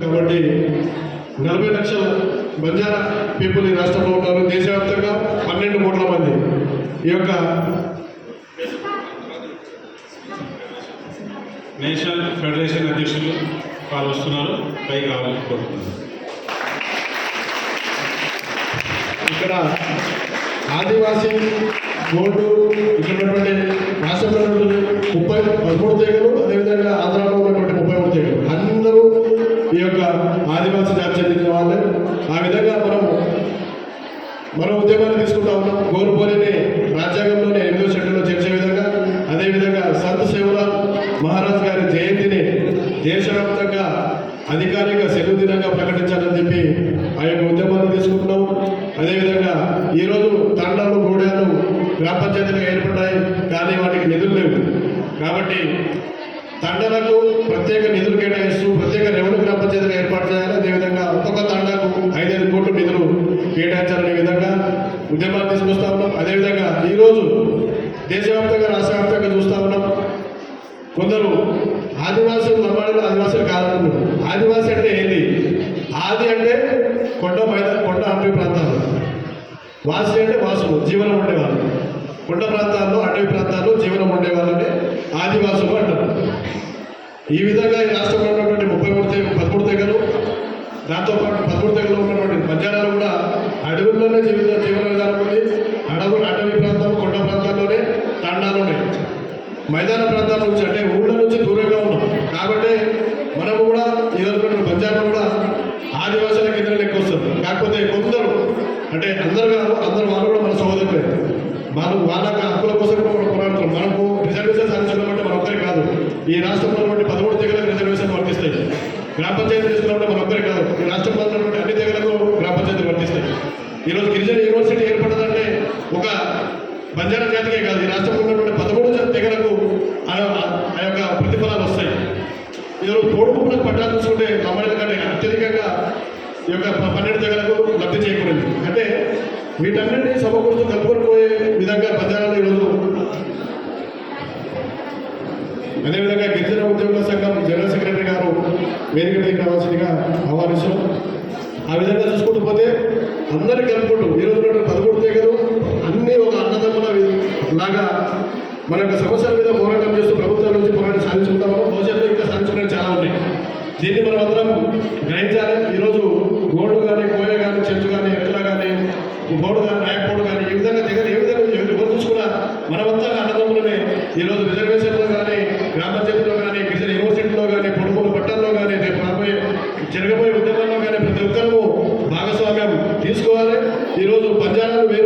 కాబట్టి నలభై లక్షల బంజారా పీపుల్ ఈ రాష్ట్రంలో ఉన్నారు దేశవ్యాప్తంగా పన్నెండు కోట్ల మంది. ఈ యొక్క నేషనల్ ఫెడరేషన్ అధ్యక్షులు వాళ్ళు వస్తున్నారు. పైకి రావాలని కోరుతున్నాను ఇక్కడ ఆదివాసీ బోర్డు ఇక్కడ ఉన్నటువంటి రాష్ట్రంలో ముప్పై పదమూడు తెగలు అదేవిధంగా ఆంధ్రాలో ఆదివాసీ జాతి చెందిన వాళ్ళే. ఆ విధంగా మనము మనం ఉద్యమాన్ని తీసుకుంటా ఉన్నాం. గోరుపోలిని రాజ్యాంగంలోని ఎనిమిదో షెడ్యూల్లో చేర్చే విధంగా అదేవిధంగా సంత్ సేవలాల్ మహారాజ్ గారి జయంతిని దేశవ్యాప్తంగా అధికారిక సెలవు దినంగా ప్రకటించాలని చెప్పి ఆ యొక్క ఉద్యమాన్ని తీసుకుంటున్నాం. అదేవిధంగా ఈరోజు తండాలు గూడాలు గ్రామ పంచాయతీలు ఏర్పడ్డాయి కానీ వాటికి నిధులు లేవు. కాబట్టి తండలకు ప్రత్యేక నిధులు కేటాయిస్తూ ప్రత్యేక రెవెన్యూ గ్రామ పంచాయతీలు ఏర్పాటు చేయాలి అదేవిధంగా ఒక్కొక్క తండాకు ఐదైదు కోట్ల నిధులు కేటాయించాలనే విధంగా ఉద్యమాన్ని తీసుకొస్తా ఉన్నాం. అదేవిధంగా ఈరోజు దేశవ్యాప్తంగా రాష్ట్రవ్యాప్తంగా చూస్తూ చూస్తా ఉన్నాం. కొందరు ఆదివాసులు లంబాడీలు ఆదివాసులు కాదంటున్నారు. ఆదివాసి అంటే ఏంటి ఆది అంటే కొండ మైదాన కొండ అటవీ ప్రాంతాలు. వాసి అంటే వాసులు జీవనం ఉండేవాళ్ళు. కొండ ప్రాంతాల్లో అటవీ ప్రాంతాల్లో జీవనం ఉండేవాళ్ళని ఆదివాసులు అంటారు. ఈ విధంగా ఈ రాష్ట్రంలో ఉన్నటువంటి ముప్పై మూడు పదమూడు తెగలు దాంతోపాటు పదమూడు తెగలు ఉన్నటువంటి బంజారాలు కూడా అడవుల్లోనే జీవితం మైదాన ప్రాంతాల నుంచి అంటే ఊళ్ళ నుంచి దూరంగా ఉన్నాం. కాబట్టి మనం కూడా ఈరోజు పంచాయతీ కూడా ఆదివాసుల కింద లెక్క వస్తుంది. కాకపోతే కొందరు అంటే అందరు కాదు అందరు వాళ్ళు కూడా మన సహోదరులే. వాళ్ళు వాళ్ళ హక్కుల కోసం కూడా మనం పోరాడుతున్నాం మనకు రిజర్వేషన్ సాధించడం మన ఒక్కరి కాదు. ఈ రాష్ట్రంలో ఉన్నటువంటి పదమూడు తెగలకు రిజర్వేషన్ వర్తిస్తాయి. గ్రామ పంచాయతీ తీసుకున్నప్పుడు మన ఒక్కరి కాదు. ఈ రాష్ట్రంలో ఉన్నటువంటి అన్ని తెగలకు గ్రామ పంచాయతీ వర్తిస్తాయి. ఈరోజు గిరిజన యూనివర్సిటీ ఏర్పడదంటే ఒక బంజారా జాతికే కాదు. ఈ రాష్ట్రంలో ఉన్నటువంటి పదమూడు జా- తెగలకు ఆ ఆ యొక్క ప్రతిఫలాలు వస్తాయి ఈరోజు తోడుకున్న పట్టాలు చూసుకుంటే కమ్మడిల కంటే అత్యధికంగా ఈ యొక్క పన్నెండు తెగలకు లబ్ధి చేకూరింది అంటే వీటన్నిటిని సమకూర్చు కలుపుకొని పోయే విధంగా పద్యాలను ఈరోజు అదేవిధంగా గిరిజన ఉద్యోగుల సంఘం జనరల్ సెక్రటరీ గారు వేదిక మీదకి రావాల్సిందిగా ఆహ్వానిస్తాం ఆ విధంగా చూసుకుంటూ పోతే అందరికీ కలుపుకుంటూ ఈరోజు ఉన్నటువంటి పదమూడు తెగలు అన్నీ ఒక అన్నదమ్ముల లాగా మన యొక్క సమస్యల మీద పోరాటం చేస్తూ ప్రభుత్వం నుంచి పోరాటం సాధించుకుంటాము. భవిష్యత్తులో ఇంకా సాధించుకునే చాలా ఉన్నాయి. దీన్ని మనం అందరం గ్రహించాలి. ఈరోజు గోల్డ్ కానీ కోయ కానీ చెంచు కానీ ఎట్లా కానీ గోడు కానీ నాయకపోడు కానీ ఈ విధంగా దగ్గర ఏ విధంగా ఎవరు చూసుకున్నా మనమంతా అన్నదమ్ములనే. ఈరోజు రిజర్వేషన్లో కానీ గ్రామ పంచాయతీలో కానీ గిరిజన యూనివర్సిటీలో కానీ పొడుగుల పట్టణంలో కానీ రేపు రాబోయే జరగబోయే ఉద్యమంలో కానీ ప్రతి ఒక్కరూ భాగస్వామ్యం తీసుకోవాలి. ఈరోజు పంజారాలు వేరు